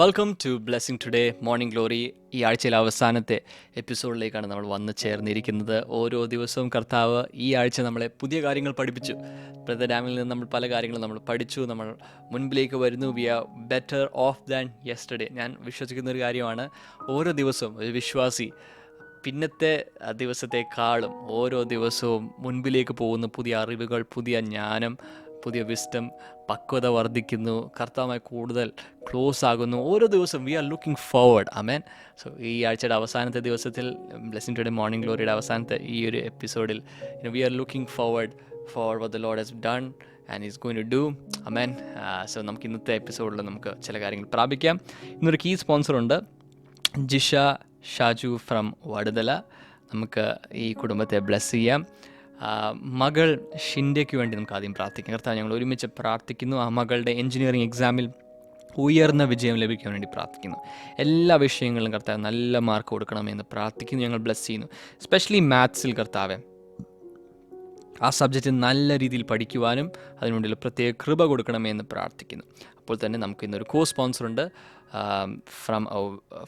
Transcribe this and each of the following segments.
Welcome to blessing today morning glory ഈ ആഴ്ചയിലെ അവസാനത്തെ എപ്പിസോഡിലേക്കാണ് നമ്മൾ വന്ന് ചേർന്നിരിക്കുന്നത്. ഓരോ ദിവസവും കർത്താവ് ഈ ആഴ്ച നമ്മളെ പുതിയ കാര്യങ്ങൾ പഠിപ്പിച്ചു. പ്രത ഡാമിൽ നിന്ന് നമ്മൾ പല കാര്യങ്ങളും നമ്മൾ പഠിച്ചു. നമ്മൾ മുൻപിലേക്ക് വരുന്നു. We are better off than yesterday ഞാൻ വിശ്വസിക്കുന്ന ഒരു കാര്യമാണ്. ഓരോ ദിവസവും ഒരു വിശ്വാസി പിന്നത്തെ ദിവസത്തെക്കാളും ഓരോ ദിവസവും മുൻപിലേക്ക് പോകുന്ന പുതിയ അറിവുകൾ പുതിയ ജ്ഞാനം പുതിയ വിസ്റ്റം പക്വത വർദ്ധിക്കുന്നു കർത്താവുമായി കൂടുതൽ ക്ലോസ് ആകുന്നു. ഓരോ ദിവസവും we are looking forward amen so ഈ ആഴ്ചയുടെ അവസാനത്തെ ദിവസത്തിൽ ബ്ലെസ്സിങ് ടുഡേ മോർണിംഗ് ഗ്ലോറിയുടെ അവസാനത്തെ ഈ ഒരു എപ്പിസോഡിൽ we are looking forward for what the Lord has done and is going to do amen so നമുക്ക് ഇന്നത്തെ എപ്പിസോഡിൽ നമുക്ക് ചില കാര്യങ്ങൾ പ്രാപിക്കാം. ഇന്നൊരു കീ സ്പോൺസറുണ്ട് ജിഷ ഷാജു ഫ്രം വടുതല. നമുക്ക് ഈ കുടുംബത്തെ ബ്ലെസ് ചെയ്യാം. മകൾ ഷിൻഡയ്ക്ക് വേണ്ടി നമുക്ക് ആദ്യം പ്രാർത്ഥിക്കാം. കർത്താവ് ഞങ്ങൾ ഒരുമിച്ച് പ്രാർത്ഥിക്കുന്നു. ആ മകളുടെ എഞ്ചിനീയറിംഗ് എക്സാമിൽ ഉയർന്ന വിജയം ലഭിക്കാൻ വേണ്ടി പ്രാർത്ഥിക്കുന്നു. എല്ലാ വിഷയങ്ങളിലും കർത്താവ് നല്ല മാർക്ക് കൊടുക്കണമെന്ന് പ്രാർത്ഥിക്കുന്നു. ഞങ്ങൾ ബ്ലസ് ചെയ്യുന്നു. സ്പെഷ്യലി മാത്സിൽ കർത്താവെ ആ സബ്ജക്റ്റ് നല്ല രീതിയിൽ പഠിക്കുവാനും അതിനുവേണ്ടിയുള്ള പ്രത്യേക കൃപ കൊടുക്കണമെന്ന് പ്രാർത്ഥിക്കുന്നു. അപ്പോൾ തന്നെ നമുക്ക് ഇന്നൊരു കോ സ്പോൺസർ ഉണ്ട്. From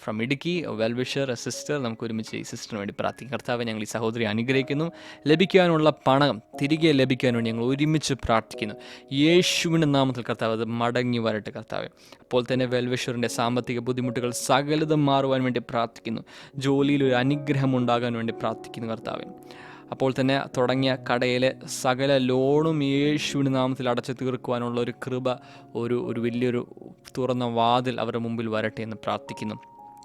from Idukki well wisher sister നമുക്ക് ഒരുമിച്ച് ഈ സിസ്റ്ററിന് വേണ്ടി പ്രാർത്ഥിക്കും. കർത്താവ് ഞങ്ങൾ ഈ സഹോദരി അനുഗ്രഹിക്കുന്നു. ലഭിക്കാനുള്ള പണം തിരികെ ലഭിക്കാൻ വേണ്ടി ഞങ്ങൾ ഒരുമിച്ച് പ്രാർത്ഥിക്കുന്നു. യേശുവിന്റെ നാമത്തിൽ കർത്താവ് അത് മടങ്ങി വരട്ടെ കർത്താവ്. അപ്പോൾ തന്നെ വെൽവിഷറിന്റെ സാമ്പത്തിക ബുദ്ധിമുട്ടുകൾ സകലതും മാറുവാൻ വേണ്ടി പ്രാർത്ഥിക്കുന്നു. ജോലിയിൽ ഒരു അനുഗ്രഹം ഉണ്ടാകാൻ വേണ്ടി പ്രാർത്ഥിക്കുന്നു കർത്താവ്. അപ്പോൾ തന്നെ തുടങ്ങിയ കടയിലെ സകല ലോണും യേശുവിന് നാമത്തിൽ അടച്ചു തീർക്കുവാനുള്ള ഒരു കൃപ ഒരു ഒരു വലിയൊരു തുറന്ന വാതിൽ അവരുടെ മുമ്പിൽ വരട്ടെ എന്ന് പ്രാർത്ഥിക്കുന്നു.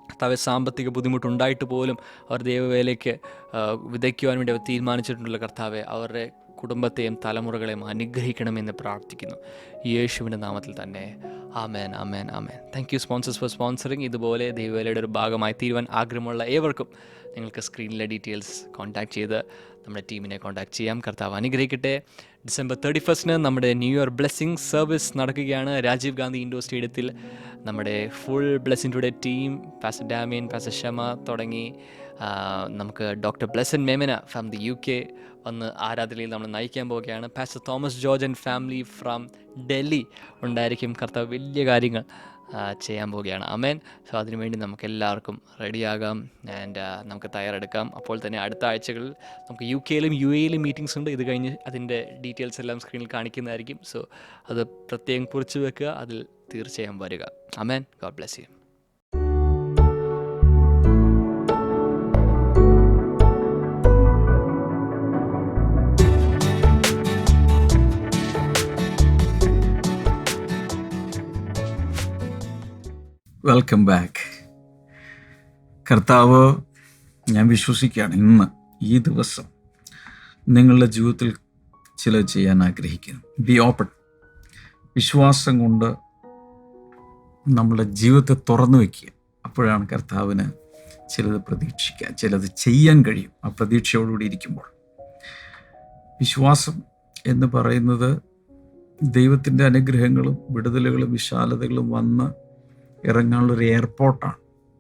കർത്താവ് സാമ്പത്തിക ബുദ്ധിമുട്ടുണ്ടായിട്ട് പോലും അവർ ദൈവവേലയ്ക്ക് വിതയ്ക്കുവാൻ വേണ്ടി അവർ തീരുമാനിച്ചിട്ടുള്ള കർത്താവെ. അവരുടെ കുടുംബത്തെയും തലമുറകളെയും അനുഗ്രഹിക്കണമെന്ന് പ്രാർത്ഥിക്കുന്നു. യേശുവിന്റെ നാമത്തിൽ തന്നെ. Amen amen amen. Thank you sponsors for sponsoring ഇതുപോലെ ദൈവവേലയുടെ ഒരു ഭാഗമായി തീരുവാൻ ആഗ്രഹമുള്ള ഏവർക്കും നിങ്ങൾക്ക് സ്ക്രീനിലെ ഡീറ്റെയിൽസ് കോൺടാക്ട് ചെയ്ത് നമ്മുടെ ടീമിനെ കോൺടാക്ട് ചെയ്യാം. കർത്താവ് അനുഗ്രഹിക്കട്ടെ. ഡിസംബർ തേർട്ടി ഫസ്റ്റിന് നമ്മുടെ ന്യൂ ഇയർ ബ്ലെസ്സിങ് സർവീസ് നടക്കുകയാണ്. രാജീവ് ഗാന്ധി ഇൻഡോർ സ്റ്റേഡിയത്തിൽ നമ്മുടെ ഫുൾ ബ്ലെസ്സിങ് ടുഡേ ടീം പാസ ഡാമിയൻ പാസ ഷമ തുടങ്ങി നമുക്ക് doctor Blesson Memana from the U K വന്ന് ആരാധനയിൽ നമ്മൾ നയിക്കാൻ പോവുകയാണ്. പാസ Thomas George and family from Delhi ഉണ്ടായിരിക്കും. കർത്താവ് വലിയ കാര്യങ്ങൾ ചെയ്യാൻ പോവുകയാണ്. അമേൻ സോ അതിനുവേണ്ടി നമുക്ക് എല്ലാവർക്കും റെഡിയാകാം. ആൻഡ് നമുക്ക് തയ്യാറെടുക്കാം. അപ്പോൾ തന്നെ അടുത്ത ആഴ്ചകളിൽ നമുക്ക് യു കെയിലും യു എയിലും മീറ്റിംഗ്സ് ഉണ്ട്. ഇത് കഴിഞ്ഞ് അതിന്റെ ഡീറ്റെയിൽസ് എല്ലാം സ്ക്രീനിൽ കാണിക്കുന്നതായിരിക്കും. സോ അത് പ്രത്യേകം കുറിച്ച് വെക്കുക. അതിൽ തീർച്ചയായും വരിക. Amen God bless you welcome back കർത്താവ് ഞാൻ വിശ്വസിക്കുകയാണ് ഇന്ന് ഈ ദിവസം നിങ്ങളുടെ ജീവിതത്തിൽ ചില ചെയ്യാൻ ആഗ്രഹിക്കുന്നു. ബി ഓപ്പൺ വിശ്വാസം കൊണ്ട് നമ്മുടെ ജീവിതത്തെ തുറന്നു വയ്ക്കുക അപ്പോഴാണ് കർത്താവിന് ചിലത് പ്രതീക്ഷിക്കുക ചിലത് ചെയ്യാൻ കഴിയും. ആ പ്രതീക്ഷയോടുകൂടി ഇരിക്കുമ്പോൾ. വിശ്വാസം എന്ന് പറയുന്നത് ദൈവത്തിന്റെ അനുഗ്രഹങ്ങളും വിടുതലുകളും വിശാലതകളും വന്ന് ഇറങ്ങാനുള്ളൊരു എയർപോർട്ടാണ്.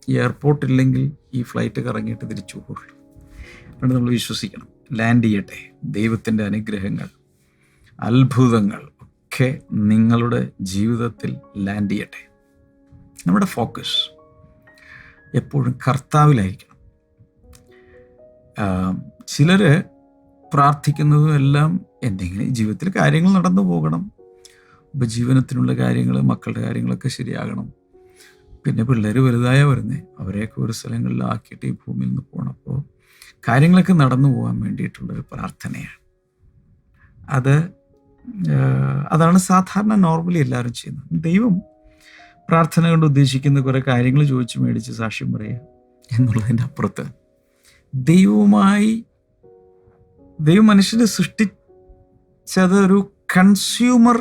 ഈ എയർപോർട്ട് ഇല്ലെങ്കിൽ ഈ ഫ്ലൈറ്റ് കറങ്ങിയിട്ട് തിരിച്ചു പോകുള്ളൂ അതുകൊണ്ട് നമ്മൾ വിശ്വസിക്കണം. ലാൻഡ് ചെയ്യട്ടെ. ദൈവത്തിന്റെ അനുഗ്രഹങ്ങൾ അത്ഭുതങ്ങൾ ഒക്കെ നിങ്ങളുടെ ജീവിതത്തിൽ ലാൻഡ് ചെയ്യട്ടെ. നമ്മുടെ ഫോക്കസ് എപ്പോഴും കർത്താവിലായിരിക്കണം. ചിലർ പ്രാർത്ഥിക്കുന്നതും എല്ലാം എന്തെങ്കിലും ജീവിതത്തിൽ കാര്യങ്ങൾ നടന്നു പോകണം. ഉപജീവനത്തിനുള്ള കാര്യങ്ങൾ മക്കളുടെ കാര്യങ്ങളൊക്കെ ശരിയാകണം. പിന്നെ പിള്ളേർ വലുതായ വരുന്നേ അവരെയൊക്കെ ഒരു സ്ഥലങ്ങളിൽ ആക്കിയിട്ട് ഈ ഭൂമിയിൽ നിന്ന് പോണപ്പോൾ കാര്യങ്ങളൊക്കെ നടന്നു പോകാൻ വേണ്ടിയിട്ടുള്ളൊരു പ്രാർത്ഥനയാണ്. അത് അതാണ് സാധാരണ നോർമലി എല്ലാവരും ചെയ്യുന്നത്. ദൈവം പ്രാർത്ഥന കൊണ്ട് ഉദ്ദേശിക്കുന്ന കുറേ കാര്യങ്ങൾ ചോദിച്ച് മേടിച്ച് സാക്ഷ്യം പറയുക എന്നുള്ളതിന്റെ അപ്പുറത്ത് ദൈവവുമായി ദൈവം മനുഷ്യനെ സൃഷ്ടിച്ചത് ഒരു കൺസ്യൂമർ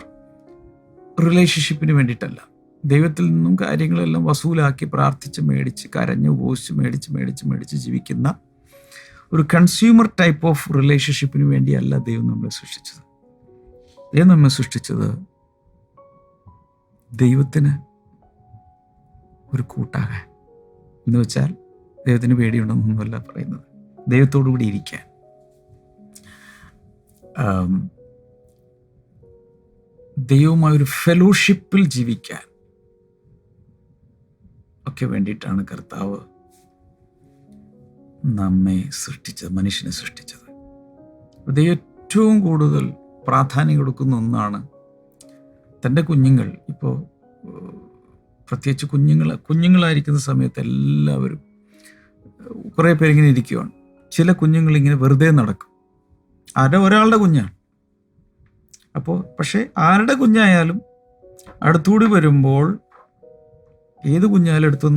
റിലേഷൻഷിപ്പിന് വേണ്ടിയിട്ടല്ല. ദൈവത്തിൽ നിന്നും കാര്യങ്ങളെല്ലാം വസൂലാക്കി പ്രാർത്ഥിച്ച് മേടിച്ച് കരഞ്ഞ് ഉപയോഗിച്ച് മേടിച്ച് മേടിച്ച് മേടിച്ച് ജീവിക്കുന്ന ഒരു കൺസ്യൂമർ ടൈപ്പ് ഓഫ് റിലേഷൻഷിപ്പിന് വേണ്ടിയല്ല ദൈവം നമ്മളെ സൃഷ്ടിച്ചത്. ദൈവം നമ്മെ സൃഷ്ടിച്ചത് ദൈവത്തിന് ഒരു കൂട്ടാകാൻ. എന്ന് വെച്ചാൽ ദൈവത്തിന് പേടിയുണ്ടെന്നൊന്നുമല്ല പറയുന്നത്. ദൈവത്തോടു കൂടി ഇരിക്കാൻ. ദൈവവുമായ ഒരു ഫെലോഷിപ്പിൽ ജീവിക്കാൻ. ഇതിനൊക്കെ വേണ്ടിയിട്ടാണ് കർത്താവ് നമ്മെ സൃഷ്ടിച്ചത് മനുഷ്യനെ സൃഷ്ടിച്ചത്. ഇത് ഏറ്റവും കൂടുതൽ പ്രാധാന്യം കൊടുക്കുന്ന ഒന്നാണ് തന്റെ കുഞ്ഞുങ്ങൾ. ഇപ്പോൾ പ്രത്യേകിച്ച് കുഞ്ഞുങ്ങൾ കുഞ്ഞുങ്ങളായിരിക്കുന്ന സമയത്ത് എല്ലാവരും കുറേ പേരിങ്ങനെ ഇരിക്കുകയാണ് ചില കുഞ്ഞുങ്ങൾ ഇങ്ങനെ വെറുതെ നടക്കും. ആരുടെ ഒരാളുടെ കുഞ്ഞാണ്. അപ്പോൾ പക്ഷേ ആരുടെ കുഞ്ഞായാലും അടുത്തുകൂടി വരുമ്പോൾ ഏത്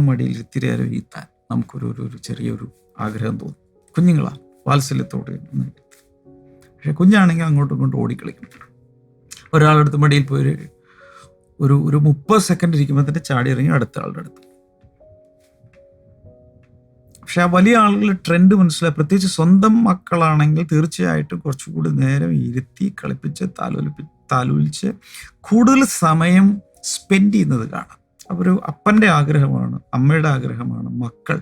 മടിയിൽ നേരം ഇരുത്താൻ നമുക്കൊരു ഒരു ഒരു ചെറിയൊരു ആഗ്രഹം തോന്നും. കുഞ്ഞുങ്ങളാണ് വാത്സല്യത്തോടെ. പക്ഷെ കുഞ്ഞാണെങ്കിൽ അങ്ങോട്ടും ഇങ്ങോട്ടും ഓടിക്കളിക്കും. ഒരാളെടുത്ത് മടിയിൽ പോയി ഒരു ഒരു ഒരു മുപ്പത് സെക്കൻഡ് ഇരിക്കുമ്പോൾ തന്നെ ചാടി ഇറങ്ങി അടുത്ത. ആളുടെ അടുത്ത് പക്ഷെ ആ വലിയ ആളുകൾ ട്രെൻഡ് മനസ്സിലായി. പ്രത്യേകിച്ച് സ്വന്തം മക്കളാണെങ്കിൽ തീർച്ചയായിട്ടും കുറച്ചുകൂടി നേരം ഇരുത്തി കളിപ്പിച്ച് താലോലിപ്പി താലോലിച്ച് കൂടുതൽ സമയം സ്പെൻഡ് ചെയ്യുന്നത് കാണാം. ഒരു അപ്പന്റെ ആഗ്രഹമാണ് അമ്മയുടെ ആഗ്രഹമാണ് മക്കൾ.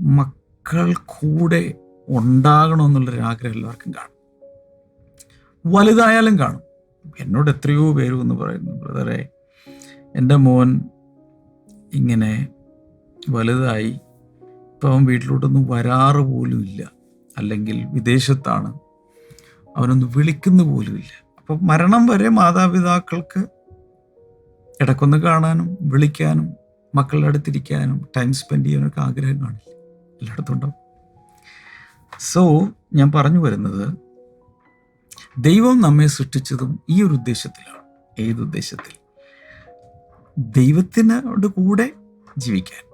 മക്കൾ കൂടെ ഉണ്ടാകണമെന്നുള്ളൊരു ആഗ്രഹം എല്ലാവർക്കും കാണും. വലുതായാലും കാണും. എന്നോട് എത്രയോ പേര് എന്ന് പറയുന്നു ബ്രദറെ എന്റെ മോൻ ഇങ്ങനെ വലുതായി ഇപ്പം അവൻ വീട്ടിലോട്ടൊന്നും വരാറ് പോലും ഇല്ല. അല്ലെങ്കിൽ വിദേശത്താണ്. അവനൊന്ന് വിളിക്കുന്നു പോലും ഇല്ല. അപ്പം മരണം വരെ മാതാപിതാക്കൾക്ക് ഇടക്കൊന്ന് കാണാനും വിളിക്കാനും മക്കളുടെ അടുത്തിരിക്കാനും ടൈം സ്പെൻഡ് ചെയ്യാനൊക്കെ ആഗ്രഹം കാണില്ല. എല്ലായിടത്തും ഉണ്ടാവും. സോ ഞാൻ പറഞ്ഞു വരുന്നത് ദൈവം നമ്മെ സൃഷ്ടിച്ചതും ഈ ഒരു ഉദ്ദേശത്തിലാണ്. ഏതുദ്ദേശത്തിൽ ദൈവത്തിനോട് കൂടെ ജീവിക്കാൻ.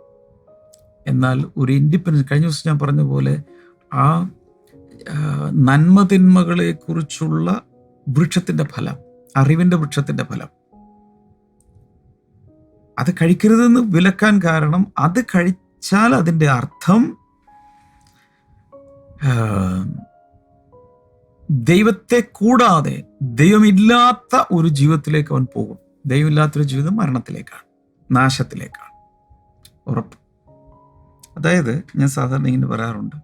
എന്നാൽ ഒരു ഇൻഡിപെൻഡൻസ് കഴിഞ്ഞ ദിവസം ഞാൻ പറഞ്ഞ പോലെ ആ നന്മതിന്മകളെക്കുറിച്ചുള്ള വൃക്ഷത്തിന്റെ ഫലം അറിവിന്റെ വൃക്ഷത്തിന്റെ ഫലം അത് കഴിക്കരുതെന്ന് വിലക്കാൻ കാരണം അത് കഴിച്ചാൽ അതിന്റെ അർത്ഥം ദൈവത്തെ കൂടാതെ ദൈവമില്ലാത്ത ഒരു ജീവിതത്തിലേക്ക് അവൻ പോകും. ദൈവമില്ലാത്തൊരു ജീവിതം മരണത്തിലേക്കാണ് നാശത്തിലേക്കാണ്. ഉറപ്പ്. അതായത് ഞാൻ സാധാരണ ഇങ്ങനെ പറയാറുണ്ട്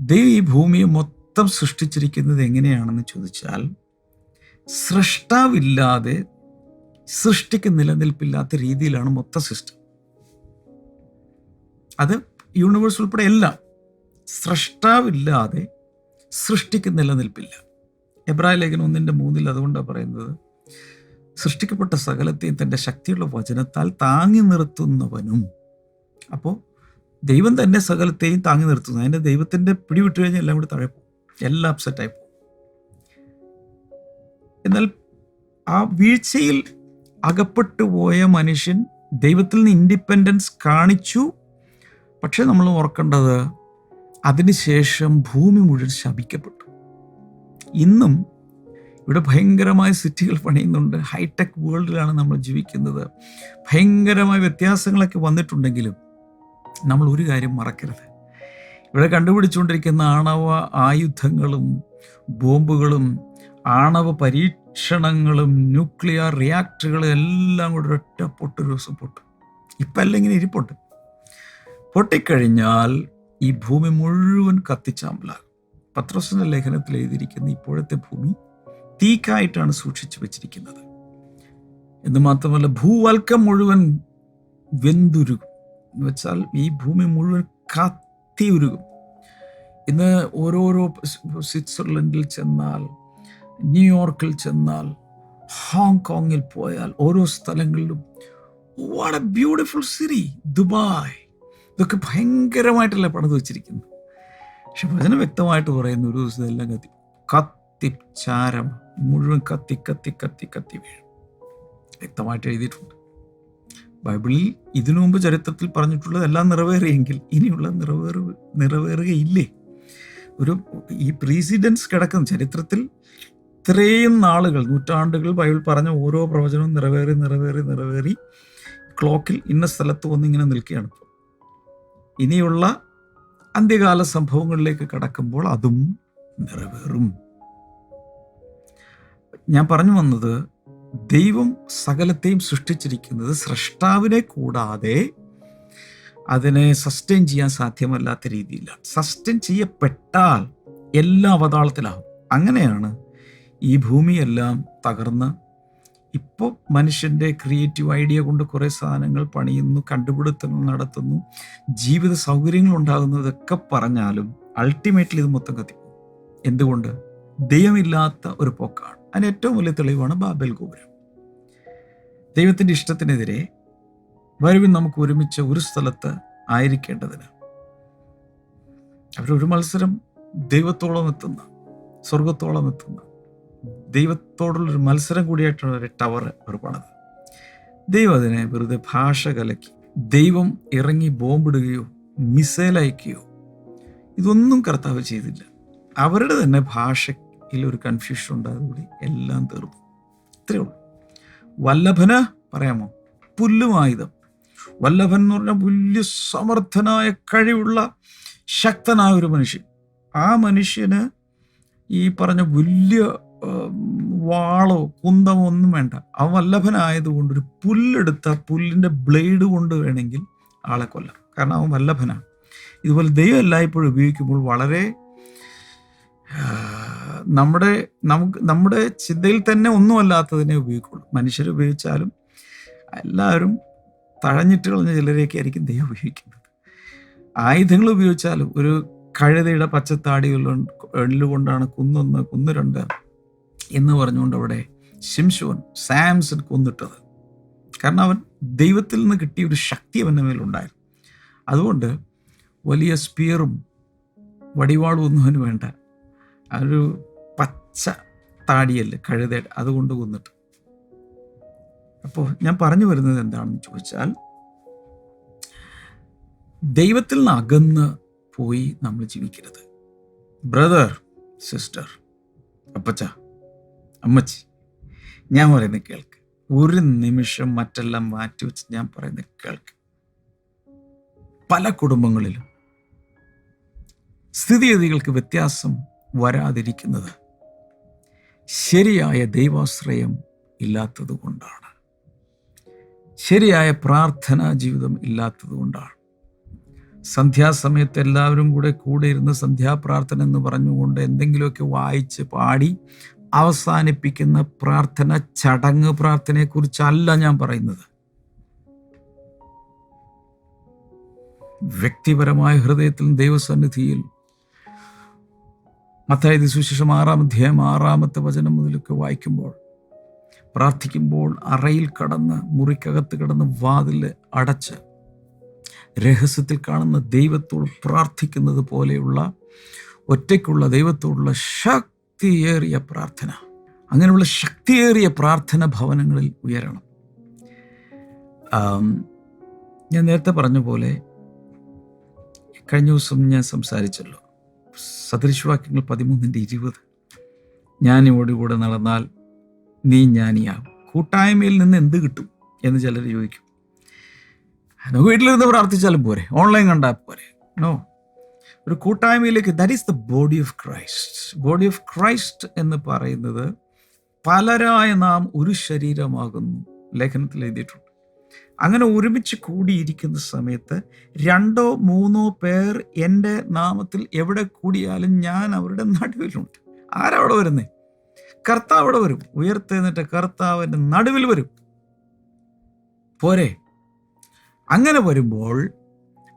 ദൈവം ഈ ഭൂമിയെ മൊത്തം സൃഷ്ടിച്ചിരിക്കുന്നത് എങ്ങനെയാണെന്ന് ചോദിച്ചാൽ സൃഷ്ടാവില്ലാതെ സൃഷ്ടിക്ക് നിലനിൽപ്പില്ലാത്ത രീതിയിലാണ് മൊത്ത സിസ്റ്റം. അത് യൂണിവേഴ്സ് ഉൾപ്പെടെ എല്ലാം സൃഷ്ടാവില്ലാതെ സൃഷ്ടിക്ക് നിലനിൽപ്പില്ല. എബ്രായ ലേഖനം ഒന്നിന്റെ മൂന്നിൽ അതുകൊണ്ടാണ് പറയുന്നത് സൃഷ്ടിക്കപ്പെട്ട സകലത്തെയും തന്റെ ശക്തിയുള്ള വചനത്താൽ താങ്ങി നിർത്തുന്നവനും അപ്പോൾ ദൈവം തന്നെ സകലത്തെയും താങ്ങി നിർത്തുന്നു. അതിന്റെ ദൈവത്തിന്റെ പിടിവിട്ട് കഴിഞ്ഞാൽ എല്ലാം കൂടി താഴെ പോകും. എല്ലാം അപ്സെറ്റായി പോകും. എന്നാൽ ആ വീഴ്ചയിൽ അകപ്പെട്ടു പോയ മനുഷ്യൻ ദൈവത്തിൽ നിന്ന് ഇൻഡിപെൻഡൻസ് കാണിച്ചു. പക്ഷേ നമ്മൾ ഓർക്കേണ്ടത് അതിനുശേഷം ഭൂമി മുഴുവൻ ശപിക്കപ്പെട്ടു. ഇന്നും ഇവിടെ ഭയങ്കരമായ സിറ്റികൾ പണിയുന്നുണ്ട്. ഹൈടെക് വേൾഡിലാണ് നമ്മൾ ജീവിക്കുന്നത്. ഭയങ്കരമായ വ്യത്യാസങ്ങളൊക്കെ വന്നിട്ടുണ്ടെങ്കിലും നമ്മൾ ഒരു കാര്യം മറക്കരുത്. ഇവിടെ കണ്ടുപിടിച്ചുകൊണ്ടിരിക്കുന്ന ആണവ ആയുധങ്ങളും ബോംബുകളും ആണവ പരീക്ഷണങ്ങളും ന്യൂക്ലിയർ റിയാക്ടറുകളും എല്ലാം കൂടെ ഒരൊറ്റ പൊട്ട് ദിവസം പൊട്ടും. ഇപ്പം അല്ലെങ്കിൽ ഇരിപ്പുണ്ട്. പൊട്ടിക്കഴിഞ്ഞാൽ ഈ ഭൂമി മുഴുവൻ കത്തിച്ചാമ്പലാകും പത്രസന്ന ലേഖനത്തിൽ എഴുതിയിരിക്കുന്ന ഇപ്പോഴത്തെ ഭൂമി തീക്കായിട്ടാണ് സൂക്ഷിച്ചു വച്ചിരിക്കുന്നത്. എന്ന് മാത്രമല്ല ഭൂവൽക്കം മുഴുവൻ വെന്തുരുകും. എന്ന് വെച്ചാൽ ഈ ഭൂമി മുഴുവൻ കത്തി ഉരുകും ഇന്ന് ഓരോരോ സ്വിറ്റ്സർലൻഡിൽ ചെന്നാൽ ന്യൂയോർക്കിൽ ചെന്നാൽ ഹോങ്കോങ്ങിൽ പോയാൽ ഓരോ സ്ഥലങ്ങളിലും. What a beautiful city Dubai. ഇതൊക്കെ ഭയങ്കരമായിട്ടല്ലേ പണിത് വെച്ചിരിക്കുന്നത്. പക്ഷെ ഭജന വ്യക്തമായിട്ട് പറയുന്ന ഒരു ദിവസം എല്ലാം കത്തി. കത്തിച്ചാരം മുഴുവൻ കത്തി കത്തി കത്തി കത്തി വീഴും. വ്യക്തമായിട്ട് എഴുതിയിട്ടുണ്ട്. ബൈബിളിൽ ഇതിനു മുമ്പ് ചരിത്രത്തിൽ പറഞ്ഞിട്ടുള്ളത് എല്ലാം നിറവേറിയെങ്കിൽ ഇനിയുള്ള നിറവേറു നിറവേറുകയില്ലേ? ഒരു ഈ പ്രീസിഡൻസ് കിടക്കുന്ന. ചരിത്രത്തിൽ ഇത്രയും നാളുകൾ നൂറ്റാണ്ടുകൾ ബൈബിൾ പറഞ്ഞ ഓരോ പ്രവചനവും നിറവേറി നിറവേറി നിറവേറി ക്ലോക്കിൽ ഇന്ന സ്ഥലത്ത് വന്നിങ്ങനെ നിൽക്കുകയാണ് ഇനിയുള്ള അന്ത്യകാല സംഭവങ്ങളിലേക്ക് കടക്കുമ്പോൾ അതും നിറവേറും. ഞാൻ പറഞ്ഞു വന്നത് ദൈവം സകലത്തെയും സൃഷ്ടിച്ചിരിക്കുന്നത് സൃഷ്ടാവിനെ കൂടാതെ അതിനെ സസ്റ്റെയിൻ ചെയ്യാൻ സാധ്യമല്ലാത്ത രീതിയിലാണ്. സസ്റ്റെയിൻ ചെയ്യപ്പെട്ടാൽ എല്ലാ അവതാളത്തിലാവും അങ്ങനെയാണ് ഈ ഭൂമിയെല്ലാം തകർന്ന് ഇപ്പോൾ മനുഷ്യന്റെ ക്രിയേറ്റീവ് ഐഡിയ കൊണ്ട് കുറേ സാധനങ്ങൾ പണിയുന്നു കണ്ടുപിടുത്തങ്ങൾ നടത്തുന്നു ജീവിത സൗകര്യങ്ങൾ ഉണ്ടാകുന്നതൊക്കെ പറഞ്ഞാലും അൾട്ടിമേറ്റ്ലി ഇത് മൊത്തം കത്തിപ്പോകും. എന്തുകൊണ്ട്? ദൈവമില്ലാത്ത ഒരു പോക്കാണ്. അതിന് ഏറ്റവും വലിയ തെളിവാണ് ബാബൽ ഗോപുരം. ദൈവത്തിന്റെ ഇഷ്ടത്തിനെതിരെ വരുവിൻ നമുക്ക് ഒരുമിച്ച് ഒരു സ്ഥലത്ത് ആയിരിക്കേണ്ടതിന് അവരൊരു മത്സരം ദൈവത്തോളം എത്തുന്ന സ്വർഗത്തോളം എത്തുന്ന ദൈവത്തോടുള്ളൊരു മത്സരം കൂടിയായിട്ടുള്ള ഒരു ടവർ അവർ പണത്. ദൈവം അതിനെ വെറുതെ ഭാഷ കലക്കി ദൈവം ഇറങ്ങി ബോംബിടുകയോ മിസൈൽ അയക്കുകയോ ഇതൊന്നും കർത്താവ് ചെയ്തില്ല. അവരുടെ തന്നെ ഭാഷയിൽ ഒരു കൺഫ്യൂഷൻ ഉണ്ടായതുകൂടി എല്ലാം തീർന്നു. ഇത്രയേ ഉള്ളൂ. വല്ലഭന പറയാമോ? പുല്ലുമായുധം വല്ലഭൻ എന്ന് പറഞ്ഞാൽ വലിയ സമർത്ഥനായ കഴിവുള്ള ശക്തനായ ഒരു മനുഷ്യൻ. ആ മനുഷ്യന് ഈ പറഞ്ഞ വലിയ വാളോ കുന്തമോ ഒന്നും വേണ്ട. ആ വല്ലഭനായതുകൊണ്ട് ഒരു പുല്ലെടുത്ത പുല്ലിന്റെ ബ്ലേഡ് കൊണ്ട് വേണമെങ്കിൽ ആളെ കൊല്ലാം. കാരണം അവൻ വല്ലഭനാണ്. ഇതുപോലെ ദൈവം എല്ലായ്പ്പോഴും ഉപയോഗിക്കുമ്പോൾ വളരെ നമ്മുടെ നമുക്ക് നമ്മുടെ ചിന്തയിൽ തന്നെ ഒന്നുമല്ലാത്തതിനെ ഉപയോഗിക്കുള്ളൂ. മനുഷ്യർ ഉപയോഗിച്ചാലും എല്ലാവരും തഴഞ്ഞിട്ട് കളഞ്ഞ ചിലരെയൊക്കെ ആയിരിക്കും ദൈവം ഉപയോഗിക്കുന്നത്. ആയുധങ്ങൾ ഉപയോഗിച്ചാലും ഒരു കഴുതയുടെ പച്ചത്താടികളിൽ കൊണ്ടാണ് കുന്നൊന്ന് കുന്ന് രണ്ട് എന്ന് പറഞ്ഞുകൊണ്ട് അവിടെ ശിംശോൻ സാംസൺ കൊന്നിട്ടത്. കാരണം അവൻ ദൈവത്തിൽ നിന്ന് കിട്ടിയ ഒരു ശക്തി അവന്റെ മേലുണ്ടായിരുന്നു അതുകൊണ്ട് വലിയ സ്പിയറും വടിവാളും ഒന്നും അവന് വേണ്ട. ഒരു പച്ച താടിയല്ല കഴുതയുടെ അതുകൊണ്ട് കൊന്നിട്ട്. അപ്പോൾ ഞാൻ പറഞ്ഞു വരുന്നത് എന്താണെന്ന് ചോദിച്ചാൽ ദൈവത്തിൽ നിന്ന് അകന്ന് പോയി നമ്മൾ ജീവിക്കരുത്. ബ്രദർ സിസ്റ്റർ അപ്പച്ച അമ്മച്ചി ഞാൻ പറയുന്നത് കേൾക്ക്. ഒരു നിമിഷം മറ്റെല്ലാം മാറ്റി വെച്ച് ഞാൻ പറയുന്നത് കേൾക്ക്. പല കുടുംബങ്ങളിലും സ്ഥിതിഗതികൾക്ക് വ്യത്യാസം വരാതിരിക്കുന്നത് ശരിയായ ദൈവാശ്രയം ഇല്ലാത്തത് കൊണ്ടാണ്. ശരിയായ പ്രാർത്ഥനാ ജീവിതം ഇല്ലാത്തത് കൊണ്ടാണ്. സന്ധ്യാസമയത്ത് എല്ലാവരും കൂടെ കൂടെ ഇരുന്ന് സന്ധ്യാപ്രാർത്ഥന എന്ന് പറഞ്ഞുകൊണ്ട് എന്തെങ്കിലുമൊക്കെ വായിച്ച് പാടി അവസാനിപ്പിക്കുന്ന പ്രാർത്ഥന ചടങ്ങ് പ്രാർത്ഥനയെക്കുറിച്ചല്ല ഞാൻ പറയുന്നത്. വ്യക്തിപരമായ ഹൃദയത്തിൽ ദൈവസന്നിധിയിൽ മത്തായത് സുശേഷം ആറാം അധ്യായം ആറാമത്തെ വചനം മുതലൊക്കെ വായിക്കുമ്പോൾ പ്രാർത്ഥിക്കുമ്പോൾ അറയിൽ കടന്ന് മുറിക്കകത്ത് കടന്ന് വാതിൽ അടച്ച് രഹസ്യത്തിൽ കാണുന്ന ദൈവത്തോട് പ്രാർത്ഥിക്കുന്നത് പോലെയുള്ള ഒറ്റയ്ക്കുള്ള ദൈവത്തോടുള്ള ശക്തിയേറിയ പ്രാർത്ഥന. അങ്ങനെയുള്ള ശക്തിയേറിയ പ്രാർത്ഥന ഭവനങ്ങളിൽ ഉയരണം. ഞാൻ നേരത്തെ പറഞ്ഞ പോലെ കഴിഞ്ഞ ദിവസം ഞാൻ സംസാരിച്ചല്ലോ. സദൃശവാക്യങ്ങൾ പതിമൂന്നിന്റെ ഇരുപത്. ഞാൻ ഇവിടെ കൂടെ നടന്നാൽ നീ ഞാനിയാകും. കൂട്ടായ്മയിൽ നിന്ന് എന്ത് കിട്ടും എന്ന് ചിലർ ചോദിക്കും. നമുക്ക് വീട്ടിലിരുന്ന് പ്രാർത്ഥിച്ചാലും പോരെ? ഓൺലൈൻ കണ്ടാൽ പോരെ? നോ ഒരു കൂട്ടായ്മയിലേക്ക്. That is the body of Christ body of Christ എന്ന് പറയുന്നത് പലരായ നാം ഒരു ശരീരമാകുന്നു. ലേഖനത്തിൽ എഴുതിയിട്ടുണ്ട്. അങ്ങനെ ഒരുമിച്ച് കൂടിയിരിക്കുന്ന സമയത്ത് രണ്ടോ മൂന്നോ പേർ എന്റെ നാമത്തിൽ എവിടെ കൂടിയാലും ഞാൻ അവരുടെ നടുവിലുണ്ട്. ആരവിടെ വരുന്നേ? കർത്താവ് അവിടെ വരും. ഉയർത്തെന്നിട്ട് കർത്താവിന്റെ നടുവിൽ വരും. പോരെ? അങ്ങനെ വരുമ്പോൾ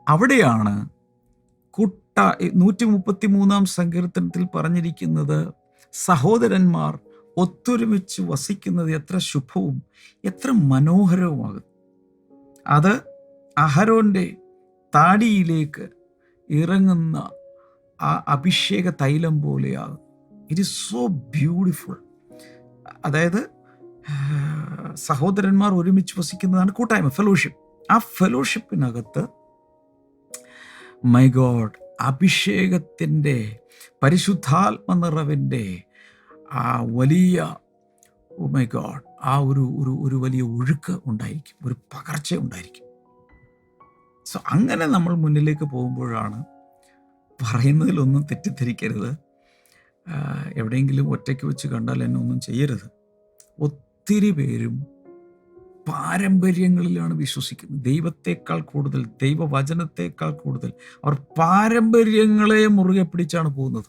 അവിടെയാണ് നൂറ്റി മുപ്പത്തി മൂന്നാം സങ്കീർത്തനത്തിൽ പറഞ്ഞിരിക്കുന്നത് സഹോദരന്മാർ ഒത്തൊരുമിച്ച് വസിക്കുന്നത് എത്ര ശുഭവും എത്ര മനോഹരവുമാകും അത് അഹരോന്റെ താടിയിലേക്ക് ഇറങ്ങുന്ന ആ അഭിഷേക തൈലം പോലെയാകും ഇറ്റ് ഇസ് സോ ബ്യൂട്ടിഫുൾ അതായത് സഹോദരന്മാർ ഒരുമിച്ച് വസിക്കുന്നതാണ് കൂട്ടായ്മ ഫെലോഷിപ്പ് ആ ഫെലോഷിപ്പിനകത്ത് മൈ ഗോഡ് അഭിഷേകത്തിന്റെ പരിശുദ്ധാത്മ നിറവിന്റെ ആ വലിയ മൈ ഗോഡ് ആ ഒരു ഒരു ഒരു വലിയ ഒഴുക്ക് ഉണ്ടായിരിക്കും ഒരു പകർച്ച ഉണ്ടായിരിക്കും. സോ അങ്ങനെ നമ്മൾ മുന്നിലേക്ക് പോകുമ്പോഴാണ് പറയുന്നതിലൊന്നും തെറ്റിദ്ധരിക്കരുത്. എവിടെയെങ്കിലും ഒറ്റയ്ക്ക് വെച്ച് കണ്ടാൽ എന്നെ ഒന്നും ചെയ്യരുത്. ഒത്തിരി പേരും പാരമ്പര്യങ്ങളിലാണ് വിശ്വസിക്കുന്നത്. ദൈവത്തെക്കാൾ കൂടുതൽ ദൈവവചനത്തെക്കാൾ കൂടുതൽ അവർ പാരമ്പര്യങ്ങളെ മുറുകെ പിടിച്ചാണ് പോകുന്നത്.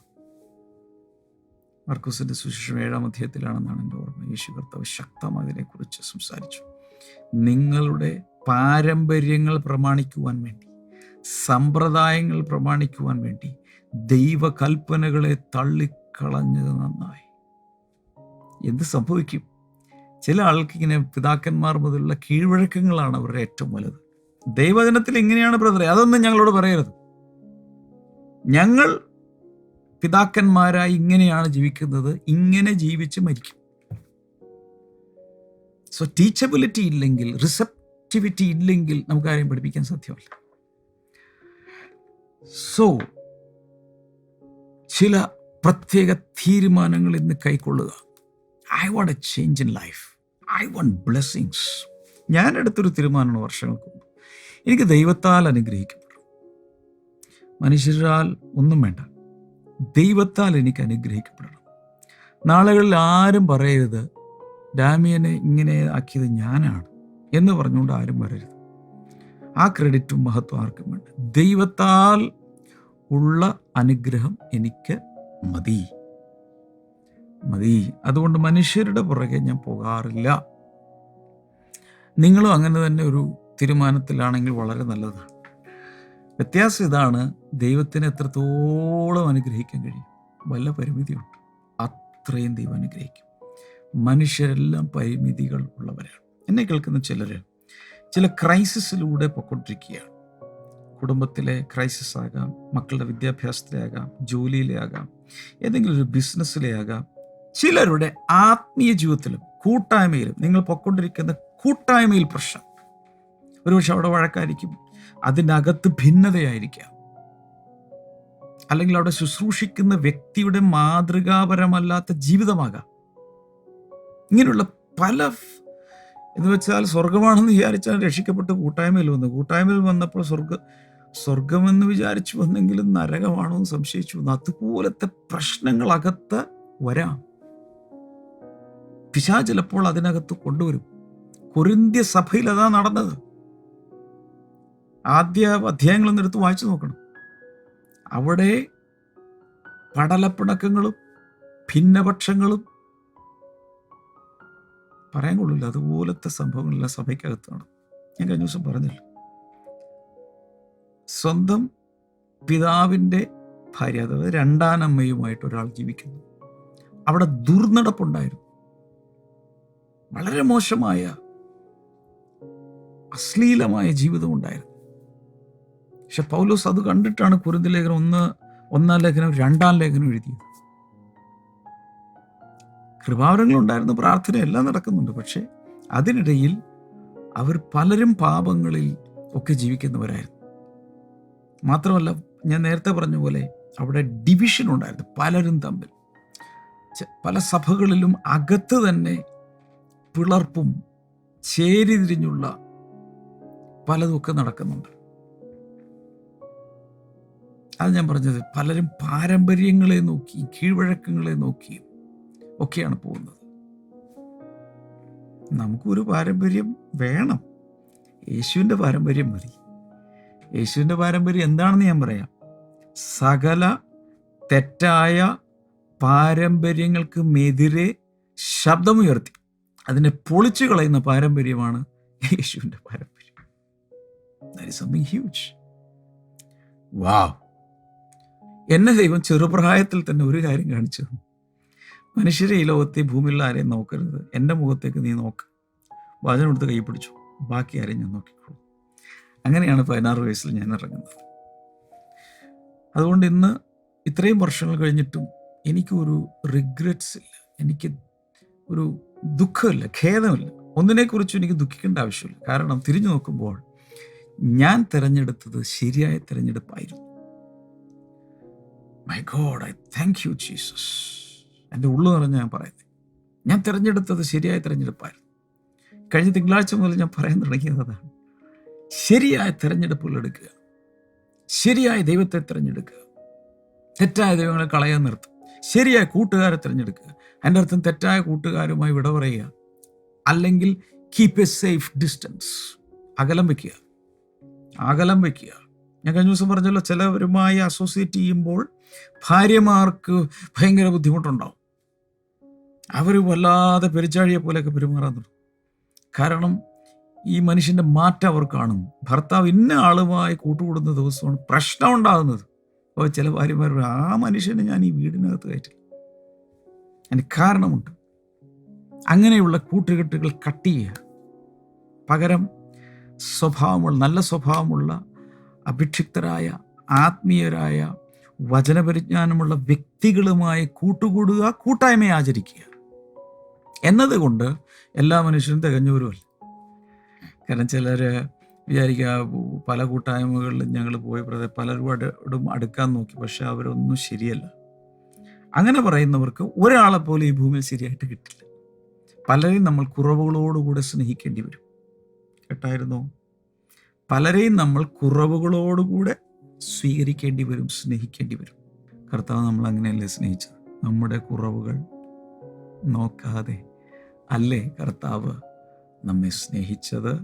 മർക്കൂസിന്റെ സുശേഷം ഏഴാം അധ്യായത്തിലാണെന്നാണ് എന്റെ ഓർമ്മ. യേശു കർത്താവ് ശക്തമായി ഇതിനെക്കുറിച്ച് സംസാരിച്ചു. നിങ്ങളുടെ പാരമ്പര്യങ്ങൾ പ്രമാണിക്കുവാൻ വേണ്ടി സമ്പ്രദായങ്ങൾ പ്രമാണിക്കുവാൻ വേണ്ടി ദൈവകൽപ്പനകളെ തള്ളിക്കളഞ്ഞത് നന്നായി. എന്ത് സംഭവിക്കും? ചില ആൾക്ക് ഇങ്ങനെ പിതാക്കന്മാർ മുതലുള്ള കീഴ്വഴക്കങ്ങളാണ് അവരുടെ ഏറ്റവും വലുത്. ദൈവജനത്തിൽ ഇങ്ങനെയാണ് ബ്രദറെ അതൊന്നും ഞങ്ങളോട് പറയരുത്. ഞങ്ങൾ പിതാക്കന്മാരായി ഇങ്ങനെയാണ് ജീവിക്കുന്നത് ഇങ്ങനെ ജീവിച്ച് മരിക്കും. സോ ടീച്ചബിലിറ്റി ഇല്ലെങ്കിൽ റിസപ്റ്റിവിറ്റി ഇല്ലെങ്കിൽ നമുക്ക് ആരെയും പഠിപ്പിക്കാൻ സാധ്യമല്ല. സോ ചില പ്രത്യേക തീരുമാനങ്ങൾ ഇന്ന് കൈക്കൊള്ളുക. I want a change in life I want blessings ഞാൻ എടുത്തൊരു തീരുമാനമാണ് വർഷങ്ങൾക്ക് മുമ്പ്. എനിക്ക് ദൈവത്താൽ അനുഗ്രഹിക്കപ്പെടും മനുഷ്യരാൽ ഒന്നും വേണ്ട. ദൈവത്താൽ എനിക്ക് അനുഗ്രഹിക്കപ്പെടണം. നാളുകളിൽ ആരും പറയരുത് ഡാമിയനെ ഇങ്ങനെ ആക്കിയത് ഞാനാണ് എന്ന് പറഞ്ഞുകൊണ്ട് ആരും വരരുത്. ആ ക്രെഡിറ്റും മഹത്വം ആർക്കും വേണ്ട. ദൈവത്താൽ ഉള്ള അനുഗ്രഹം എനിക്ക് മതി. മതി. അതുകൊണ്ട് മനുഷ്യരുടെ പുറകെ ഞാൻ പോകാറില്ല. നിങ്ങളും അങ്ങനെ തന്നെ ഒരു തീരുമാനത്തിലാണെങ്കിൽ വളരെ നല്ലതാണ്. വ്യത്യാസം ഇതാണ് ദൈവത്തിന് എത്രത്തോളം അനുഗ്രഹിക്കാൻ കഴിയും. വല്ല പരിമിതിയുണ്ട്. അത്രയും ദൈവം അനുഗ്രഹിക്കും. മനുഷ്യരെല്ലാം പരിമിതികൾ ഉള്ളവരാണ്. എന്നെ കേൾക്കുന്ന ചിലർ ചില ക്രൈസിസിലൂടെ പൊക്കൊണ്ടിരിക്കുകയാണ് കുടുംബത്തിലെ ക്രൈസിസ് ആകാം മക്കളുടെ വിദ്യാഭ്യാസത്തിലെ ആകാം ജോലിയിലെ ആകാം ഏതെങ്കിലും ഒരു ബിസിനസ്സിലെ ആകാം ചിലരുടെ ആത്മീയ ജീവിതത്തിലും കൂട്ടായ്മയിലും നിങ്ങൾ പൊക്കൊണ്ടിരിക്കുന്ന കൂട്ടായ്മയിൽ പ്രശ്നം. ഒരുപക്ഷെ അവിടെ വഴക്കായിരിക്കും. അതിനകത്ത് ഭിന്നതയായിരിക്കാം. അല്ലെങ്കിൽ അവിടെ ശുശ്രൂഷിക്കുന്ന വ്യക്തിയുടെ മാതൃകാപരമല്ലാത്ത ജീവിതമാകാം. ഇങ്ങനെയുള്ള പല എന്ന് വെച്ചാൽ സ്വർഗമാണെന്ന് വിചാരിച്ചാൽ രക്ഷിക്കപ്പെട്ട് കൂട്ടായ്മയിൽ വന്നു. കൂട്ടായ്മയിൽ വന്നപ്പോൾ സ്വർഗ സ്വർഗമെന്ന് വിചാരിച്ചു വന്നെങ്കിലും നരകമാണോ എന്ന് സംശയിച്ചു വന്നു. അതുപോലത്തെ പ്രശ്നങ്ങളകത്ത് വരാം. പിശാ ചിലപ്പോൾ അതിനകത്ത് കൊണ്ടുവരും. കൊരിന്ത്യ സഭയിൽ അതാ നടന്നത്. ആദ്യ അധ്യായങ്ങളൊന്നും എടുത്ത് വായിച്ചു നോക്കണം. അവിടെ പടലപ്പിണക്കങ്ങളും ഭിന്നപക്ഷങ്ങളും പറയാൻ കൊള്ളില്ല. അതുപോലത്തെ സംഭവങ്ങളെല്ലാം സഭയ്ക്കകത്ത് നടന്നു. ഞാൻ കഴിഞ്ഞ ദിവസം പറഞ്ഞില്ല. സ്വന്തം പിതാവിന്റെ ഭാര്യ അതായത് രണ്ടാനമ്മയുമായിട്ട് ഒരാൾ ജീവിക്കുന്നു. അവിടെ ദുർനടപ്പുണ്ടായിരുന്നു. വളരെ മോശമായ അശ്ലീലമായ ജീവിതം ഉണ്ടായിരുന്നു. പക്ഷെ പൗലോസ് അത് കണ്ടിട്ടാണ് കുരുന്ത ലേഖനം ഒന്ന് ഒന്നാം ലേഖനം രണ്ടാം ലേഖനം എഴുതിയത്. കൃപാവരങ്ങളുണ്ടായിരുന്നു പ്രാർത്ഥന എല്ലാം നടക്കുന്നുണ്ട് പക്ഷേ അതിനിടയിൽ അവർ പലരും പാപങ്ങളിൽ ഒക്കെ ജീവിക്കുന്നവരായിരുന്നു. മാത്രമല്ല ഞാൻ നേരത്തെ പറഞ്ഞ പോലെ അവിടെ ഡിവിഷൻ ഉണ്ടായിരുന്നു പലരും തമ്മിൽ. പല സഭകളിലും അകത്ത് തന്നെ പിളർപ്പും ചേരിതിരിഞ്ഞുള്ള പലതുമൊക്കെ നടക്കുന്നുണ്ട്. അത് ഞാൻ പറഞ്ഞത് പലരും പാരമ്പര്യങ്ങളെ നോക്കി കീഴ്വഴക്കങ്ങളെ നോക്കി ഒക്കെയാണ് പോകുന്നത്. നമുക്കൊരു പാരമ്പര്യം വേണം. യേശുവിന്റെ പാരമ്പര്യം മതി. യേശുവിന്റെ പാരമ്പര്യം എന്താണെന്ന് ഞാൻ പറയാം. സകല തെറ്റായ പാരമ്പര്യങ്ങൾക്ക് എതിരെ ശബ്ദമുയർത്തി. അതിനെ പൊളിച്ചു കളയുന്ന പാരമ്പര്യമാണ് യേശുവിന്റെ പാരമ്പര്യം. Something huge. വാവ് എന്നെ ദൈവം ചെറുപ്രായത്തിൽ തന്നെ ഒരു കാര്യം കാണിച്ചു. മനുഷ്യരെ ഈ ലോകത്തെ ഭൂമിയിലുള്ള ആരെയും നോക്കരുത്. എന്റെ മുഖത്തേക്ക് നീ നോക്ക്. വചനം എടുത്ത് കൈ പിടിച്ചു. ബാക്കി ആരെയും ഞാൻ നോക്കിക്കോളൂ. അങ്ങനെയാണ് പതിനാറ് വയസ്സിൽ ഞാൻ ഇറങ്ങുന്നത്. അതുകൊണ്ട് ഇന്ന് ഇത്രയും വർഷങ്ങൾ കഴിഞ്ഞിട്ടും എനിക്കൊരു റിഗ്രറ്റ്സ് ഇല്ല. എനിക്ക് ഒരു ദുഃഖമില്ല ഖേദമില്ല. ഒന്നിനെക്കുറിച്ചും എനിക്ക് ദുഃഖിക്കേണ്ട ആവശ്യമില്ല. കാരണം തിരിഞ്ഞു നോക്കുമ്പോൾ ഞാൻ തിരഞ്ഞെടുത്തത് ശരിയായ തിരഞ്ഞെടുപ്പായിരുന്നു. My God I thank you Jesus എന്റെ ഉള്ളു നിറഞ്ഞ ഞാൻ പറയുന്നത് ഞാൻ തിരഞ്ഞെടുത്തത് ശരിയായ തിരഞ്ഞെടുപ്പായിരുന്നു. കഴിഞ്ഞ തിങ്കളാഴ്ച മുതൽ ഞാൻ പറയാൻ തുടങ്ങിയത് അതാണ് ശരിയായ തിരഞ്ഞെടുപ്പുകൾ എടുക്കുക. ശരിയായ ദൈവത്തെ തിരഞ്ഞെടുക്കുക. തെറ്റായ ദൈവങ്ങളെ കളയാൻ നിർത്തും. ശരിയായ കൂട്ടുകാരെ തിരഞ്ഞെടുക്കുക. എന്റെ അർത്ഥം തെറ്റായ കൂട്ടുകാരുമായി വിട പറയുക. അല്ലെങ്കിൽ കീപ്പ് എ സേഫ് ഡിസ്റ്റൻസ് അകലം വയ്ക്കുക അകലം വയ്ക്കുക ഞാൻ കഴിഞ്ഞ ദിവസം പറഞ്ഞല്ലോ ചിലവരുമായി അസോസിയേറ്റ് ചെയ്യുമ്പോൾ ഭാര്യമാർക്ക് ഭയങ്കര ബുദ്ധിമുട്ടുണ്ടാവും. അവർ വല്ലാതെ പെരിച്ചാഴിയെ പോലെയൊക്കെ പെരുമാറാൻ തുടങ്ങും. കാരണം ഈ മനുഷ്യന്റെ മാറ്റം അവർ കാണും. ഭർത്താവ് ഇന്ന ആളുമായി കൂട്ടുകൂടുന്ന ദിവസമാണ് പ്രശ്നം ഉണ്ടാകുന്നത്. അപ്പോൾ ചില ഭാര്യമാർ ആ മനുഷ്യനെ ഞാൻ ഈ വീടിനകത്ത് കയറ്റില്ല. അതിന് കാരണമുണ്ട്. അങ്ങനെയുള്ള കൂട്ടുകെട്ടുകൾ കട്ട് ചെയ്യുക. പകരം സ്വഭാവമുള്ള നല്ല സ്വഭാവമുള്ള അഭിക്ഷിപ്തരായ ആത്മീയരായ വചനപരിജ്ഞാനമുള്ള വ്യക്തികളുമായി കൂട്ടുകൂടുക കൂട്ടായ്മ ആചരിക്കുക. എന്നതുകൊണ്ട് എല്ലാ മനുഷ്യരും തികഞ്ഞവരുമല്ല കാരണം ചിലർ വിചാരിക്കുക പല കൂട്ടായ്മകളിലും ഞങ്ങൾ പോയി പലരോടും അടുക്കാൻ നോക്കി. പക്ഷെ അവരൊന്നും ശരിയല്ല. അങ്ങനെ പറയുന്നവർക്ക് ഒരാളെ പോലും ഈ ഭൂമിയിൽ ശരിയായിട്ട് കിട്ടില്ല. പലരെയും നമ്മൾ കുറവുകളോടുകൂടെ സ്നേഹിക്കേണ്ടി വരും. കേട്ടായിരുന്നോ? പലരെയും നമ്മൾ കുറവുകളോടുകൂടെ സ്വീകരിക്കേണ്ടി വരും സ്നേഹിക്കേണ്ടി വരും. കർത്താവ് നമ്മൾ അങ്ങനെയല്ലേ സ്നേഹിച്ചത്? നമ്മുടെ കുറവുകൾ നോക്കാതെ അല്ലേ കർത്താവ് നമ്മെ സ്നേഹിച്ചത്?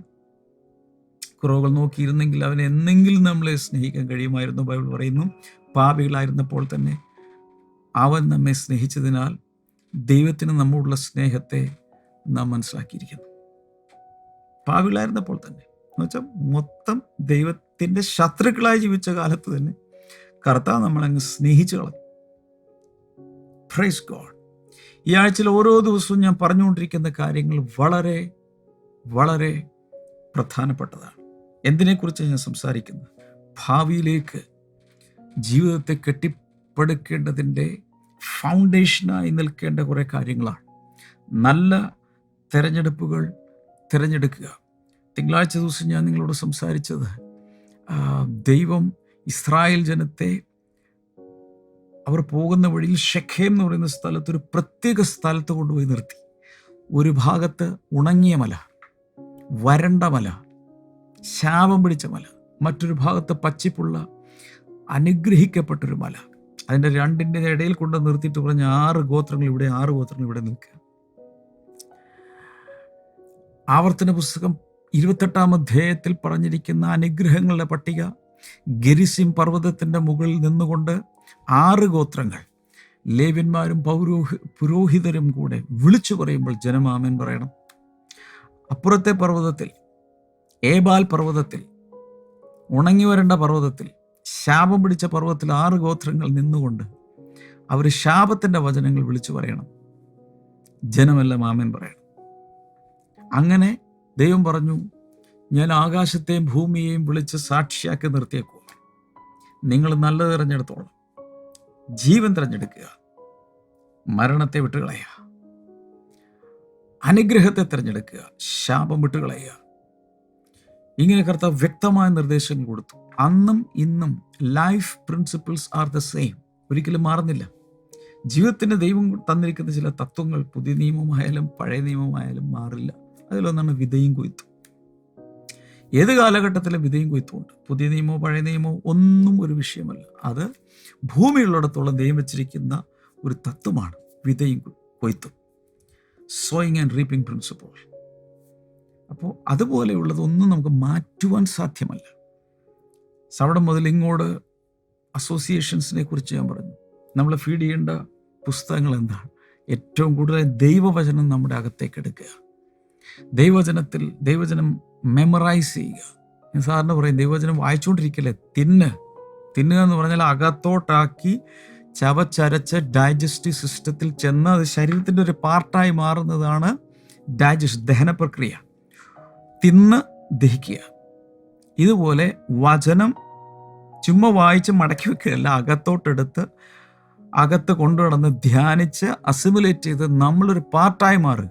കുറവുകൾ നോക്കിയിരുന്നെങ്കിൽ അവൻ എന്നെങ്കിലും നമ്മളെ സ്നേഹിക്കാൻ കഴിയുമായിരുന്നു ബൈബിൾ പറയുന്നു. പാപികളായിരുന്നപ്പോൾ തന്നെ അവൻ നമ്മെ സ്നേഹിച്ചതിനാൽ ദൈവത്തിന് നമ്മോടുള്ള സ്നേഹത്തെ നാം മനസ്സിലാക്കിയിരിക്കുന്നു. പാവിലായിരുന്നപ്പോൾ തന്നെ എന്നുവെച്ചാൽ മൊത്തം ദൈവത്തിന്റെ ശത്രുക്കളായി ജീവിച്ച കാലത്ത് തന്നെ കർത്താവ് നമ്മളങ്ങ് സ്നേഹിച്ചു കളഞ്ഞു. പ്രൈസ് ഗോഡ് ഈ ആഴ്ചയിൽ ഓരോ ദിവസവും ഞാൻ പറഞ്ഞുകൊണ്ടിരിക്കുന്ന കാര്യങ്ങൾ വളരെ വളരെ പ്രധാനപ്പെട്ടതാണ്. എന്തിനെക്കുറിച്ച് ഞാൻ സംസാരിക്കുന്നത്? ഭാവിയിലേക്ക് ജീവിതത്തെ കെട്ടിപ്പടുക്കേണ്ടതിന്റെ ഫൗണ്ടേഷനായി നിൽക്കേണ്ട കുറേ കാര്യങ്ങളാണ്. നല്ല തിരഞ്ഞെടുപ്പുകൾ തിരഞ്ഞെടുക്കുക. തിങ്കളാഴ്ച ദിവസം ഞാൻ നിങ്ങളോട് സംസാരിച്ചത് ദൈവം ഇസ്രായേൽ ജനത്തെ അവർ പോകുന്ന വഴിയിൽ ഷെഖേം എന്ന് പറയുന്ന സ്ഥലത്ത് ഒരു പ്രത്യേക സ്ഥലത്ത് കൊണ്ടുപോയി നിർത്തി. ഒരു ഭാഗത്ത് ഉണങ്ങിയ മല വരണ്ട മല ശാപം പിടിച്ച മല മറ്റൊരു ഭാഗത്ത് പച്ചിപ്പുള്ള അനുഗ്രഹിക്കപ്പെട്ടൊരു മല. അതിന്റെ രണ്ടിന്റെ ഇടയിൽ കൊണ്ട് നിർത്തിയിട്ട് പറഞ്ഞ ആറ് ഗോത്രങ്ങൾ ഇവിടെ ആറ് ഗോത്രങ്ങൾ ഇവിടെ നിൽക്കുക. ആവർത്തന പുസ്തകം ഇരുപത്തെട്ടാം അധ്യായത്തിൽ പറഞ്ഞിരിക്കുന്ന അനുഗ്രഹങ്ങളുടെ പട്ടിക ഗരിസിം പർവതത്തിന്റെ മുകളിൽ നിന്നുകൊണ്ട് ആറ് ഗോത്രങ്ങൾ. ലേവ്യന്മാരും പൗരോഹി പുരോഹിതരും കൂടെ വിളിച്ചു പറയുമ്പോൾ ജനമാമൻ പറയണം അപ്പുറത്തെ പർവതത്തിൽ ഏബാൽ പർവതത്തിൽ ഉണങ്ങി വരേണ്ട പർവതത്തിൽ ശാപം പിടിച്ച പർവത്തിൽ ആറ് ഗോത്രങ്ങൾ നിന്നുകൊണ്ട് അവർ ശാപത്തിന്റെ വചനങ്ങൾ വിളിച്ചു പറയണം. ജനമെല്ലാം ആമേൻ പറയണം. അങ്ങനെ ദൈവം പറഞ്ഞു ഞാൻ ആകാശത്തെയും ഭൂമിയെയും വിളിച്ച് സാക്ഷിയാക്കി നിർത്തിയേക്കുക നിങ്ങൾ നല്ലത് തിരഞ്ഞെടുത്തോളാം. ജീവൻ തിരഞ്ഞെടുക്കുക. മരണത്തെ വിട്ടുകളയുക. അനുഗ്രഹത്തെ തിരഞ്ഞെടുക്കുക. ശാപം വിട്ടുകളയുക. ഇങ്ങനെ കർത്താവ് വ്യക്തമായ നിർദ്ദേശങ്ങൾ കൊടുത്തു. അന്നും ഇന്നും life principles are the same ഒരിക്കലും മാറുന്നില്ല. ജീവിതത്തിന്റെ ദൈവം തന്നിരിക്കുന്ന ചില തത്വങ്ങൾ പുതിയ നിയമമായാലും പഴയ നിയമമായാലും മാറില്ല. അതിലൊന്നാണ് വിധയും കൊയ്ത്തും. ഏത് കാലഘട്ടത്തിലും വിധയും കൊയ്ത്തും ഉണ്ട് പുതിയ നിയമമോ പഴയ നിയമമോ ഒന്നും ഒരു വിഷയമല്ല. അത് ഭൂമിയുള്ളിടത്തോളം ദൈവം വെച്ചിരിക്കുന്ന ഒരു തത്വമാണ് വിധയും കൊയ്ത്തും. സോയിങ് ആൻഡ് റീപ്പിംഗ് പ്രിൻസിപ്പിൾ അപ്പോൾ അതുപോലെയുള്ളതൊന്നും നമുക്ക് മാറ്റുവാൻ സാധ്യമല്ല. അവിടെ മുതൽ ഇങ്ങോട്ട് അസോസിയേഷൻസിനെ കുറിച്ച് ഞാൻ പറഞ്ഞു. നമ്മൾ ഫീഡ് ചെയ്യേണ്ട പുസ്തകങ്ങൾ എന്താണ്? ഏറ്റവും കൂടുതൽ ദൈവവചനം നമ്മുടെ അകത്തേക്ക് എടുക്കുക. ദൈവവചനത്തിൽ ദൈവവചനം മെമ്മറൈസ് ചെയ്യുക. ഞാൻ സാറിന് പറയും ദൈവവചനം വായിച്ചുകൊണ്ടിരിക്കല്ലേ തിന്ന്. തിന്നുക എന്ന് പറഞ്ഞാൽ അകത്തോട്ടാക്കി ചവച്ചരച്ച് ഡൈജസ്റ്റീവ് സിസ്റ്റത്തിൽ ചെന്ന് അത് ശരീരത്തിന്റെ ഒരു പാർട്ടായി മാറുന്നതാണ് ഡൈജസ്റ്റ് ദഹന പ്രക്രിയ തിന്ന് ദഹിക്കുക. ഇതുപോലെ വചനം ചുമ്മാ വായിച്ച് മടക്കി വെക്കുകയല്ല അകത്തോട്ടെടുത്ത് അകത്ത് കൊണ്ടുനടന്ന് ധ്യാനിച്ച് അസിമുലേറ്റ് ചെയ്ത് നമ്മളൊരു പാർട്ടായി മാറുക.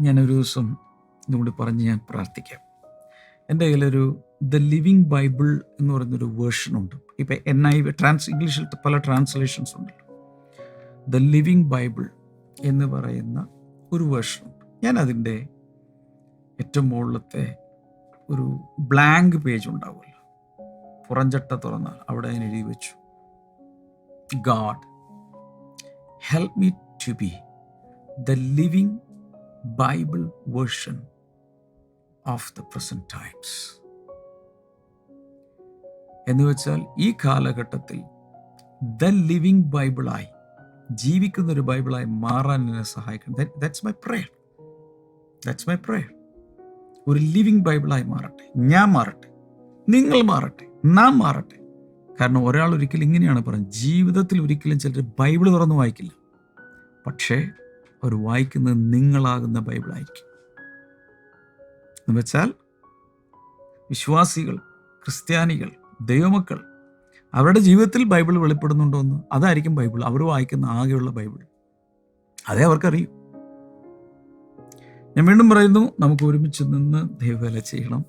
ഞാനൊരു ദിവസം ഇതുകൂടി പറഞ്ഞ് ഞാൻ പ്രാർത്ഥിക്കാം. എന്റെ കയ്യിലൊരു ദ ലിവിങ് ബൈബിൾ എന്ന് പറയുന്നൊരു വേർഷൻ ഉണ്ട്. ഇപ്പം എൻ ഐ വി ട്രാൻസ് ഇംഗ്ലീഷിൽ പല ട്രാൻസ്ലേഷൻസ് ഉണ്ടല്ലോ ദ ലിവിങ് ബൈബിൾ എന്ന് പറയുന്ന ഒരു ഞാൻ അതിന്റെ ഏറ്റവും മുകളിലത്തെ ഒരു ബ്ലാങ്ക് പേജ് ഉണ്ടാവുമല്ലോ. പുറഞ്ചട്ട തുറന്നാൽ അവിടെ ഞാൻ എഴുതി വെച്ചു. God help me to be the living Bible version of the present times എന്ന് വെച്ചാൽ ഈ കാലഘട്ടത്തിൽ ദ ലിവിങ് ബൈബിളായി ജീവിക്കുന്ന ഒരു ബൈബിളായി മാറാൻ എന്നെ സഹായിക്കണം. That's my prayer that's my prayer ഒരു ലിവിങ് ബൈബിളായി മാറട്ടെ. ഞാൻ മാറട്ടെ. നിങ്ങൾ മാറട്ടെ. നാം മാറട്ടെ. കാരണം ഒരാൾ ഒരിക്കലും ഇങ്ങനെയാണ് പറയുന്നത് ജീവിതത്തിൽ ഒരിക്കലും ചിലർ ബൈബിൾ തുറന്ന് വായിക്കില്ല. പക്ഷേ അവർ വായിക്കുന്നത് നിങ്ങളാകുന്ന ബൈബിളായിരിക്കും എന്ന് വെച്ചാൽ വിശ്വാസികൾ ക്രിസ്ത്യാനികൾ ദൈവമക്കൾ അവരുടെ ജീവിതത്തിൽ ബൈബിൾ വെളിപ്പെടുന്നുണ്ടോ എന്ന് അതായിരിക്കും ബൈബിൾ. അവർ വായിക്കുന്ന ആകെയുള്ള ബൈബിൾ. അതേ അവർക്കറിയൂ. ഞാൻ വീണ്ടും പറയുന്നു നമുക്ക് ഒരുമിച്ച് നിന്ന് ദൈവവേല ചെയ്യണം.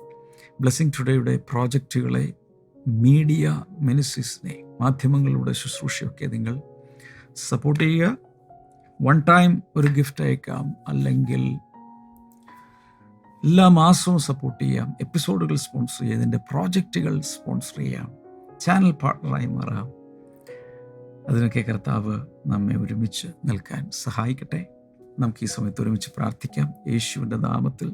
ബ്ലെസ്സിങ് ടുഡേയുടെ പ്രോജക്റ്റുകളെ മീഡിയ മിനിസ്ട്രീസിനെ മാധ്യമങ്ങളുടെ ശുശ്രൂഷയൊക്കെ നിങ്ങൾ സപ്പോർട്ട് ചെയ്യുക. വൺ ടൈം ഒരു ഗിഫ്റ്റ് അയക്കാം അല്ലെങ്കിൽ എല്ലാ മാസവും സപ്പോർട്ട് ചെയ്യാം. എപ്പിസോഡുകൾ സ്പോൺസർ ചെയ്യാം ഇതിന്റെ പ്രോജക്റ്റുകൾ സ്പോൺസർ ചെയ്യാം. ചാനൽ പാർട്ണറായി മാറാം. അതിനൊക്കെ കർത്താവ് നമ്മെ ഒരുമിച്ച് നിൽക്കാൻ സഹായിക്കട്ടെ. നമുക്ക് ഈ സമയത്ത് ഒരുമിച്ച് പ്രാർത്ഥിക്കാം. യേശുവിന്റെ നാമത്തിൽ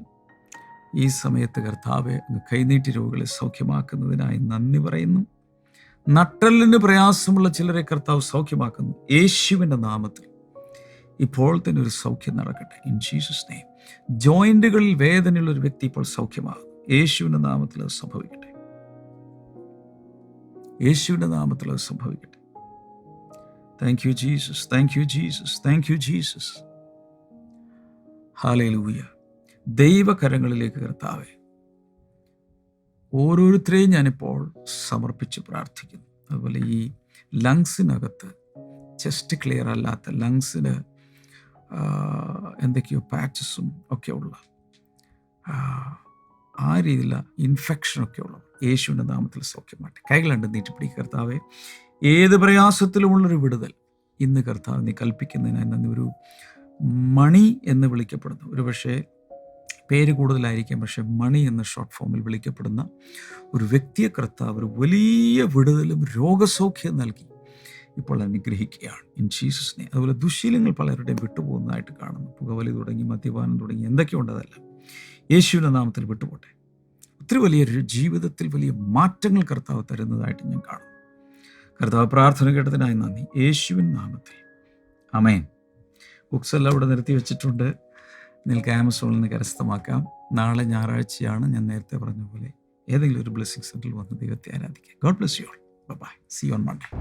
ഈ സമയത്ത് കർത്താവെ അങ്ങ് കൈനീട്ടി രോഗികളെ സൗഖ്യമാക്കുന്നതിനായി നന്ദി പറയുന്നു. നട്ടലിന് പ്രയാസമുള്ള ചിലരെ കർത്താവ് സൗഖ്യമാക്കുന്നു. യേശുവിന്റെ നാമത്തിൽ ഇപ്പോൾ തന്നെ ഒരു സൗഖ്യം നടക്കട്ടെ. ഇൻ ജീസസ് നെയ്മ് ജോയിന്റുകളിൽ വേദനയുള്ള ഒരു വ്യക്തി ഇപ്പോൾ സൗഖ്യമാകും യേശുവിന്റെ നാമത്തിൽ അത് സംഭവിക്കട്ടെ. യേശുവിന്റെ നാമത്തിൽ അത് സംഭവിക്കട്ടെ. Thank you Jesus thank you Jesus thank you Jesus hallelujah ദൈവകരങ്ങളിലേക്ക് കർത്താവെ ഓരോരുത്തരെയും ഞാനിപ്പോൾ സമർപ്പിച്ച് പ്രാർത്ഥിക്കുന്നു. അതുപോലെ ഈ ലങ്സിനകത്ത് ചെസ്റ്റ് ക്ലിയർ അല്ലാത്ത ലങ്സിന് എന്തൊക്കെയോ പാച്ചസും ഒക്കെ ഉള്ള ആ, രീതിയിലുള്ള ഇൻഫെക്ഷനൊക്കെ ഉള്ള യേശുവിന്റെ നാമത്തിൽ സൗഖ്യമാട്ടെ കൈകളുണ്ട് നീട്ടിപ്പിടി കർത്താവെ. ഏത് പ്രയാസത്തിലുമുള്ളൊരു വിടുതൽ ഇന്ന് കർത്താവ് നീ കൽപ്പിക്കുന്നതിനായി നന്ദി. ഒരു മണി എന്ന് വിളിക്കപ്പെടുന്നു. ഒരു പക്ഷേ പേര് കൂടുതലായിരിക്കാം. പക്ഷേ മണി എന്ന ഷോർട്ട് ഫോമിൽ വിളിക്കപ്പെടുന്ന ഒരു വ്യക്തിയെ കർത്താവ് ഒരു വലിയ വിടുതലും രോഗസൗഖ്യം നൽകി. ഇപ്പോൾ അനുഗ്രഹിക്കുകയാണ്. ഇൻ ജീസസിനെ അതുപോലെ ദുശീലങ്ങൾ പലരുടെയും വിട്ടുപോകുന്നതായിട്ട് കാണുന്നു. പുകവലി തുടങ്ങി മദ്യപാനം തുടങ്ങി എന്തൊക്കെയുണ്ടതല്ല യേശുവിന്റെ നാമത്തിൽ വിട്ടുപോട്ടെ. ഒത്തിരി വലിയൊരു ജീവിതത്തിൽ വലിയ മാറ്റങ്ങൾ കർത്താവ് തരുന്നതായിട്ട് ഞാൻ കാണുന്നു. കർത്താവ് പ്രാർത്ഥന കേട്ടതിനായി നന്ദി. യേശുവിൻ നാമത്തിൽ. അമേൻ ബുക്സ് എല്ലാം ഇവിടെ നിർത്തി വെച്ചിട്ടുണ്ട്. നിങ്ങൾക്ക് ആമസോണിൽ നിന്ന് കരസ്ഥമാക്കാം. നാളെ ഞായറാഴ്ചയാണ് ഞാൻ നേരത്തെ പറഞ്ഞ പോലെ ഏതെങ്കിലും ഒരു ബ്ലെസ്സിങ് സെന്ററിൽ വന്ന് ദൈവത്തെ ആരാധിക്കാം. God bless you all bye see on Monday